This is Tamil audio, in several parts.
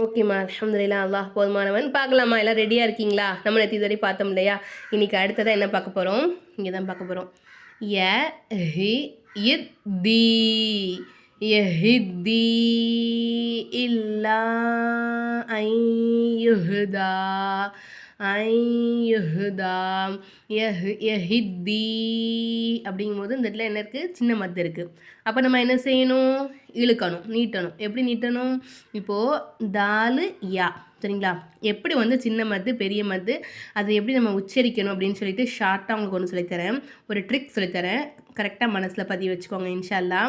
ஓகேம்மா அலமதுல்லா அல்லாஹ் போதுமானவன். பார்க்கலாமா? எல்லாம் ரெடியாக இருக்கீங்களா? நம்ம நேற்று இதுவரை பார்த்தோம் இல்லையா? இன்னைக்கு அடுத்ததாக என்ன பார்க்க போகிறோம் இங்கே தான் பார்க்க போகிறோம் ய ஹி இத் தி. யஹித்தி இல்லா ஐ யுஹ்தா ஐ யஹ் அப்படிங்கும்போது இந்த இடத்துல என்ன இருக்குது சின்ன மத்து இருக்குது அப்போ நம்ம என்ன செய்யணும்? இழுக்கணும் நீட்டணும். எப்படி நீட்டணும்? இப்போது தாலு யா. சரிங்களா? எப்படி வந்து சின்ன மத்து பெரிய மத்து அதை எப்படி நம்ம உச்சரிக்கணும் அப்படின்னு சொல்லிட்டு ஷார்ட்டாக உங்களுக்கு ஒன்று சொல்லித்தரேன். ஒரு ட்ரிக் சொல்லித்தரேன். கரெக்டாக மனசில் பதிவு வச்சுக்கோங்க இன்ஷால்லா.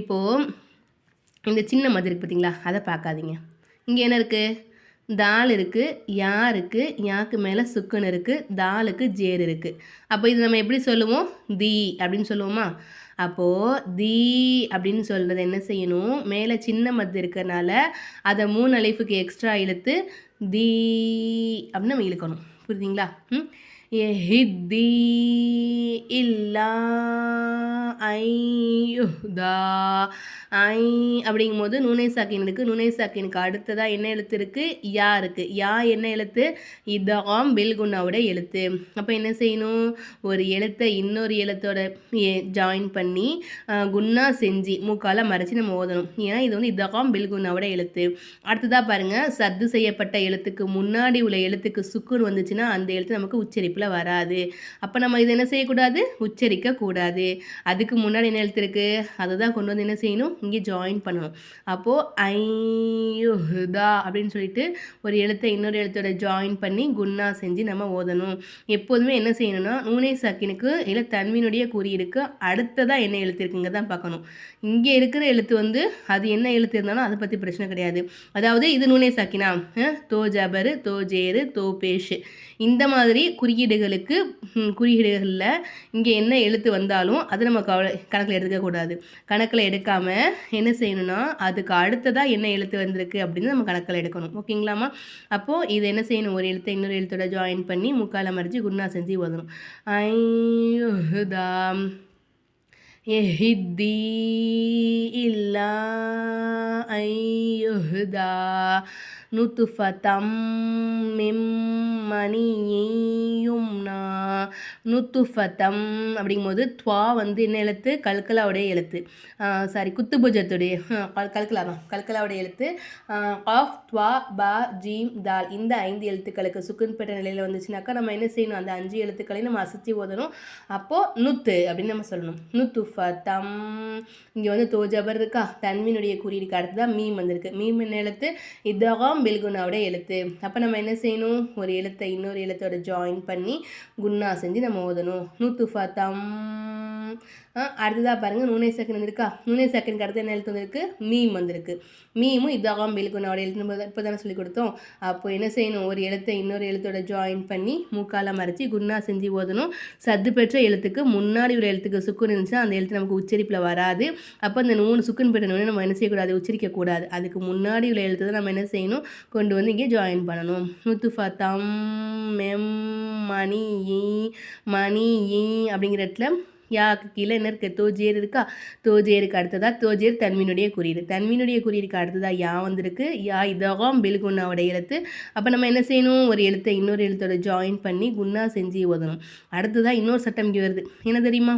இப்போது இந்த சின்ன மது இருக்குது பார்த்தீங்களா அதை பார்க்காதீங்க. இங்கே என்ன இருக்குது தால் இருக்குது யா இருக்குது யாக்கு மேலே சுக்குன்னு இருக்குது தாலுக்கு ஜேர் இருக்குது அப்போ இது நம்ம எப்படி சொல்லுவோம்? தி அப்படின்னு சொல்லுவோமா? அப்போது தி அப்படின்னு சொல்கிறது என்ன செய்யணும்? மேலே சின்ன மத்து இருக்கிறனால அதை மூணு அலைஃபுக்கு எக்ஸ்ட்ரா இழுத்து தி அப்படின்னு நம்ம இழுக்கணும். புரியுதுங்களா? ம். எஹித்தி இல்லா ஐயுதா ஐ அப்படிங்கும்போது நுனை சாக்கின் இருக்குது நுனை சாக்கினுக்கு அடுத்ததாக என்ன எழுத்து இருக்குது யா இருக்குது யா என்ன எழுத்து? இதாம் பில்குன்னாவோட எழுத்து. அப்போ என்ன செய்யணும்? ஒரு எழுத்தை இன்னொரு எழுத்தோட ஜாயின் பண்ணி குன்னா செஞ்சு மூக்கால மறைச்சி நம்ம ஓதணும். ஏன்னா இது வந்து இதாம் பில்குன்னாவோட எழுத்து. அடுத்ததாக பாருங்கள் சத்து செய்யப்பட்ட எழுத்துக்கு முன்னாடி உள்ள எழுத்துக்கு சுக்குன் வந்துச்சுன்னா அந்த எழுத்து நமக்கு உச்சரிப்பில் வராது. அப்போ நம்ம இதை என்ன செய்யக்கூடாது? உச்சரிக்க கூடாது. அதுக்கு முன்னாடி என்ன எழுத்துருக்கு? அதை தான் கொண்டு வந்து என்ன செய்யணும்? இங்கே ஜாயின் பண்ணணும். அப்போது ஐயுதா அப்படின்னு சொல்லிட்டு ஒரு எழுத்தை இன்னொரு எழுத்தோட ஜாயின் பண்ணி குன்னா செஞ்சு நம்ம ஓதணும். எப்போதுமே என்ன செய்யணும்னா நூனை சாக்கினுக்கு இல்லை தன்வினுடைய குறியீடுக்கு அடுத்ததாக என்ன எழுத்து இருக்குங்க தான் பார்க்கணும். இங்கே இருக்கிற எழுத்து வந்து அது என்ன எழுத்து இருந்தாலும் அதை பற்றி பிரச்சனை கிடையாது. அதாவது இது நூனை சாக்கினா தோ ஜபரு தோ ஜேரு தோ பேஷு. இந்த மாதிரி குறியீடுகளுக்கு குறியீடுகளில் இங்கே என்ன எழுத்து வந்தாலும் அது நம்ம கவலை கணக்கில் எடுத்துக்கக்கூடாது கணக்கில் எடுக்காமல் என்ன செய்யணும்னா அதுக்கு அடுத்ததாக என்ன எழுத்து வந்திருக்கு அப்படின்னு நம்ம கணக்கில் எடுக்கணும். ஓகேங்களாம்மா அப்போது இது என்ன செய்யணும்? ஒரு எழுத்தை இன்னொரு எழுத்தோட ஜாயின் பண்ணி முக்கால மறைச்சி குன்னா செஞ்சு ஓதணும். ஐயுதாம் எஹித்தி இல்லா ஐயுஹ்தா நுத்துஃபதம் மிம் மணியும்னா நுத்துஃபதம் அப்படிங்கும்போது துவா வந்து என்ன எழுத்து? கல்கலாவுடைய எழுத்து. சாரி குத்துபுஜத்துடைய கல் கல்கலா தான். கல்கலாவுடைய எழுத்து. ஆஃப் துவா பா ஜீம் தால். இந்த ஐந்து எழுத்துக்களுக்கு சுக்குன் பெற்ற நிலையில் வந்துச்சுனாக்கா நம்ம என்ன செய்யணும்? அந்த அஞ்சு எழுத்துக்களையும் நம்ம அசைச்சி ஓதணும். அப்போது நுத்து அப்படின்னு நம்ம சொல்லணும். நுத்துஃபத்தம் இங்கே வந்து தோஜபர் இருக்கா? தன்மீனுடைய குறியீடுக்கு அடுத்து தான் மீம் வந்திருக்கு. மீம் என்ன எழுத்து? இதகாம் பில்குனாவுடைய எழுத்து. அப்போ நம்ம என்ன செய்யணும்? ஒரு எழுத்தை இன்னொரு எழுத்தோட ஜாயின் பண்ணி குன்னா செஞ்சு நம்ம ஓதணும். நூத்துஃபதம் அடுத்ததாக பாருங்கள் நூனை செகண்ட் வந்திருக்கா? நூனை செகண்ட்க்கு அடுத்து என்ன எழுத்து வந்திருக்கு? மீம் வந்திருக்கு. மீமும் இதகாம் பில்குனாவோட எழுத்து நம்ம இப்போ தானே சொல்லி கொடுத்தோம். அப்போ என்ன செய்யணும்? ஒரு எழுத்தை இன்னொரு எழுத்தோட ஜாயின் பண்ணி மூக்கால மறைச்சி குன்னா செஞ்சு ஓதணும். சத்து பெற்ற எழுத்துக்கு முன்னாடி ஒரு எழுத்துக்கு சுக்குன் இருந்துச்சுன்னா அந்த எழுத்து நமக்கு உச்சரிப்பில் வராது. அப்போ அந்த நூறு சுக்குன் பெற்ற நூனை நம்ம என்ன செய்யக்கூடாது? உச்சரிக்கக்கூடாது. அதுக்கு முன்னாடி உள்ள எழுத்து தான் நம்ம என்ன செய்யணும்? கொண்டு வந்து இங்கே ஜாயின் பண்ணணும். நுத்துஃபத்தம் மெம் மணி மணி அப்படிங்கிற இடத்துல யாக்கு கீழே என்ன இருக்குது தோஜேர் இருக்கா? தோஜேருக்கு அடுத்ததாக தோஜேர் தன்மீனுடைய குறியீடு. தன்மீனுடைய குறியீடுக்கு அடுத்ததாக யா வந்திருக்கு. யா இதகம் பெல்குன்னாவோட எழுத்து. அப்போ நம்ம என்ன செய்யணும்? ஒரு எழுத்தை இன்னொரு எழுத்தோட ஜாயின் பண்ணி குன்னா செஞ்சு ஓதணும். அடுத்ததாக இன்னொரு சட்டம் இங்கே வருது. என்ன தெரியுமா?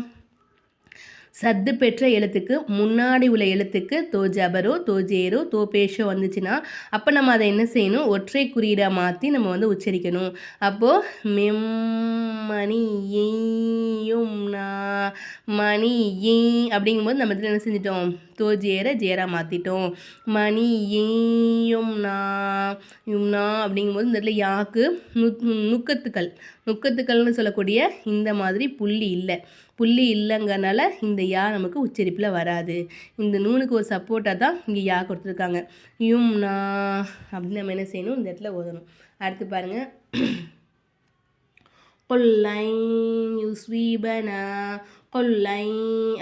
சத்து பெற்ற எழுத்துக்கு முன்னாடி உள்ள எழுத்துக்கு தோ ஜபரோ தோ ஜேரோ தோ பேஷோ வந்துச்சுன்னா அப்போ நம்ம அதை என்ன செய்யணும்? ஒற்றை குறியீடாக மாற்றி நம்ம வந்து உச்சரிக்கணும். அப்போது மெம் மணி ஈ அப்படிங்கும்போது நம்ம இதில் என்ன செஞ்சிட்டோம்? தோ ஜேர ஜேரா மாற்றிட்டோம் மணி யும்னா யும்னா அப்படிங்கும்போது இந்த இடத்துல யாக்கு நுக்கத்துக்கள். நுக்கத்துக்கள்னு சொல்லக்கூடிய இந்த மாதிரி புள்ளி இல்லை. புள்ளி இல்லைங்கனால இந்த யா நமக்கு உச்சரிப்பில் வராது. இந்த நூனுக்கு ஒரு சப்போர்ட்டாக தான் இங்கே யா கொடுத்துருக்காங்க. யும்னா அப்படின்னு நம்ம என்ன செய்யணும்? இந்த இடத்துல ஓதணும். அடுத்து பாருங்கள் കൊള്ളൈ യുസ്വീബന கொல்லை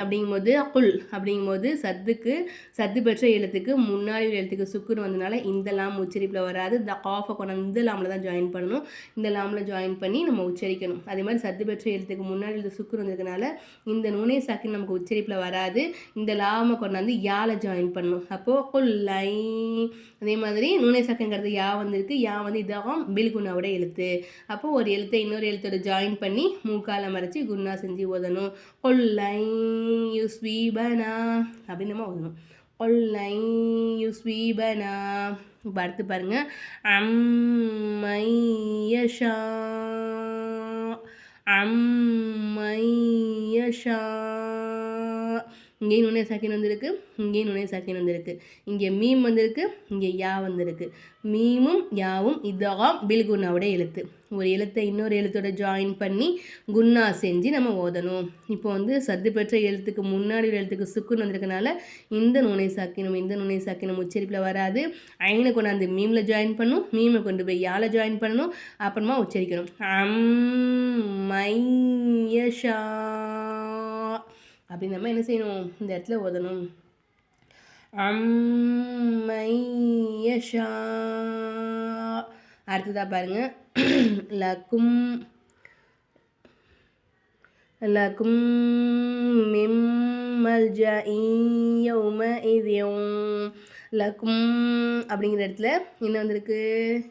அப்படிங்கும்போது குல் அப்படிங்கும்போது சத்துக்கு சத்து பெற்ற எழுத்துக்கு முன்னாடி ஒரு எழுத்துக்கு சுக்குன்னு வந்தனால இந்த லாம் உச்சரிப்பில் வராது. த காஃபை கொண்டு இந்த லாமில் தான் ஜாயின் பண்ணணும். இந்த லாமில் ஜாயின் பண்ணி நம்ம உச்சரிக்கணும். அதே மாதிரி சத்து பெற்ற எழுத்துக்கு முன்னாடி எழுத்து சுக்குன்னு வந்ததுனால இந்த நுனே சாக்கு நமக்கு உச்சரிப்பில் வராது. இந்த லாமை கொண்டாந்து யால ஜாயின் பண்ணணும். அப்போது கொல்லை. அதே மாதிரி நுனே சாக்குங்கிறது யா வந்திருக்கு. யா வந்து இதாகும் பில்குனாவோட எழுத்து. அப்போது ஒரு எழுத்தை இன்னொரு எழுத்தோட ஜாயின் பண்ணி மூக்கால மறைச்சி குன்னா செஞ்சு ஓதணும். கொல்லை யுஸ்வீபனா அப்படின்னு நம்ம ஓதணும் கொல்லை யுஸ்வீபனா இப்போ அடுத்து பாருங்கள் அம்மையஷா. அம்மையஷா. இங்கேயும் நுண்ணை சாக்கின் வந்திருக்கு. இங்கேயும் நுண்ணை சாக்கின் வந்திருக்கு. இங்கே மீம் வந்திருக்கு. இங்கே யா வந்திருக்கு. மீமும் யாவும் இதாம் பில்குன்னாவோட எழுத்து. ஒரு எழுத்தை இன்னொரு எழுத்தோட ஜாயின் பண்ணி குன்னா செஞ்சு நம்ம ஓதணும். இப்போ வந்து சத்து பெற்ற எழுத்துக்கு முன்னாடி ஒரு எழுத்துக்கு சுக்குன்னு வந்திருக்கனால இந்த நுணை சாக்கினும் இந்த நுணை சாக்கினும் உச்சரிப்பில் வராது. ஐனை கொண்டாந்து மீமில் ஜாயின் பண்ணும். மீமை கொண்டு போய் யால ஜாயின் பண்ணணும். அப்புறமா உச்சரிக்கணும். அம் மையஷா. அப்படி நம்ம என்ன செய்யணும்? இந்த இடத்துல ஓதணும். அம்மையஷா அடுத்ததாக பாருங்கள் லக்கும். லக்கும் மிம்மல் ஜ இதியும் லக்கும் அப்படிங்கிற இடத்துல என்ன வந்திருக்கு?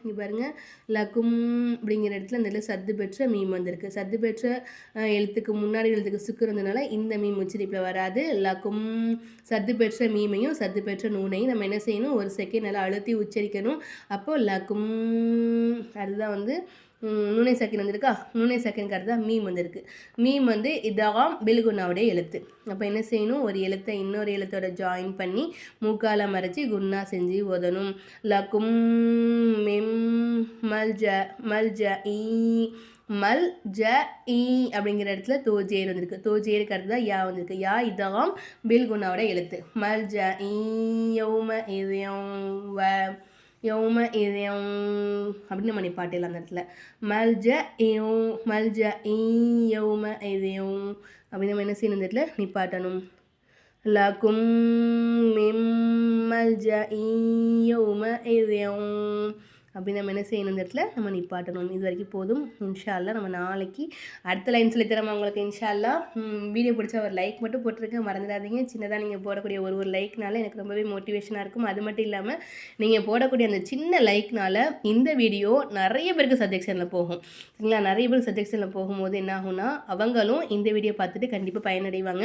இங்கே பாருங்கள் லக்கும் அப்படிங்கிற இடத்துல அந்த இடத்துல சத்து பெற்ற மீம் வந்திருக்கு. சத்து பெற்ற எழுத்துக்கு முன்னாடி எழுத்துக்கு சுக்கு இருந்ததுனால இந்த மீம் உச்சரிப்பில் வராது. லக்கும் சத்து பெற்ற மீமையும் சத்து பெற்ற நூனையும் நம்ம என்ன செய்யணும்? ஒரு செகண்ட் நல்லா அழுத்தி உச்சரிக்கணும். அப்போது லக்கும் அதுதான் வந்து நுனை சக்கின் வந்திருக்கா? நுனை சக்கின்கிறது தான் மீம் வந்திருக்கு. மீம் வந்து இதாம் பில்குன்னாவுடைய எழுத்து. அப்போ என்ன செய்யணும்? ஒரு எழுத்தை இன்னொரு எழுத்தோட ஜாயின் பண்ணி மூக்கால மறைச்சி குன்னா செஞ்சு ஓதணும். லக்கும் மெம் மல் ஜ மல் ஜ ஈ மல் ஜ ஈ அப்படிங்கிற இடத்துல தோஜேர் வந்திருக்கு. தோஜேருக்கிறது தான் யா வந்திருக்கு. யா இதாம் பில்குன்னாவோட எழுத்து. மல் ஜ ஈ யௌம இதயம் வ யோம இதயம் அப்படின்னு நம்ம நிப்பாட்டிடலாம் அந்த இடத்துல. மல்ஜ இயோ மல்ஜ யோம இதயம் அப்படின்னு நம்ம என்ன செய்யணும் இந்த இடத்துல நிப்பாட்டணும். லகும் மிம் மல்ஜ யோம இதயம் அப்படி நம்ம என்ன செய்யணும் இந்த இடத்துல? நம்ம நிப்பாட்டணும். இது வரைக்கும் போதும். இன்ஷால்லா நம்ம நாளைக்கு அடுத்த லைன் சொல்லி தரமா உங்களுக்கு. இன்ஷால்லா வீடியோ பிடிச்சா ஒரு லைக் மட்டும் போட்டிருக்க மறந்துடாதீங்க. சின்னதாக நீங்கள் போடக்கூடிய ஒரு ஒரு லைக்னால எனக்கு ரொம்பவே மோட்டிவேஷனாக இருக்கும். அது மட்டும் இல்லாமல் நீங்கள் போடக்கூடிய அந்த சின்ன லைக்னால இந்த வீடியோ நிறைய பேருக்கு சஜெக்ஷனில் போகும். சரிங்களா? நிறைய பேருக்கு சஜெக்ஷனில் போகும்போது என்ன ஆகும்னா அவங்களும் இந்த வீடியோ பார்த்துட்டு கண்டிப்பாக பயனடைவாங்க.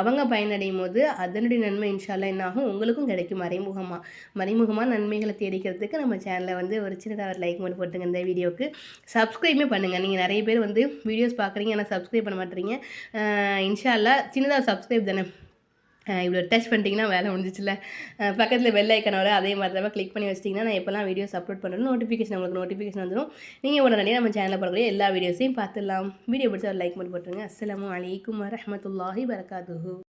அவங்க பயனடையும் போது அதனுடைய நன்மை இன்ஷால்லாம் என்ன ஆகும்? உங்களுக்கும் கிடைக்கும். மறைமுகமாக மறைமுகமாக நன்மைகளை தேடிக்கிறதுக்கு நம்ம சேனலை வந்து ஒரு சின்னதாக ஒரு லைக் மட்டும் போட்டுங்க இந்த வீடியோக்கு. சப்ஸ்கிரைபே பண்ணுங்கள் நீங்கள் நிறைய பேர் வந்து வீடியோஸ் பார்க்குறீங்க ஆனால் சப்ஸ்கிரைப் பண்ண மாட்டேறீங்க இன்ஷால்லா சின்னதாக சப்ஸ்கிரைப் தானே. இவ்வளோ டச் பண்ணிட்டீங்கன்னா வேலை முடிஞ்சிச்சுல. பக்கத்தில் வெள்ளை ஐக்கன் அதே மாதிரி தான் கிளிக் பண்ணி வச்சிட்டிங்கன்னா நான் எப்போல்லாம் வீடியோஸ் அப்லோட் பண்ணுறோம் நோட்டிஃபிகேஷன் உங்களுக்கு நோட்டிஃபிகேஷன் வந்துடும் நீங்கள் உடனடியே நம்ம சேனலில் போடக்கூடிய எல்லா வீடியோஸையும் பார்த்துடலாம். வீடியோ பிடிச்ச ஒரு லைக் மட்டும் போட்டுருங்க. அஸ்லாம் வலைக்கம் வரமத்துல்லாஹி வரகாத்து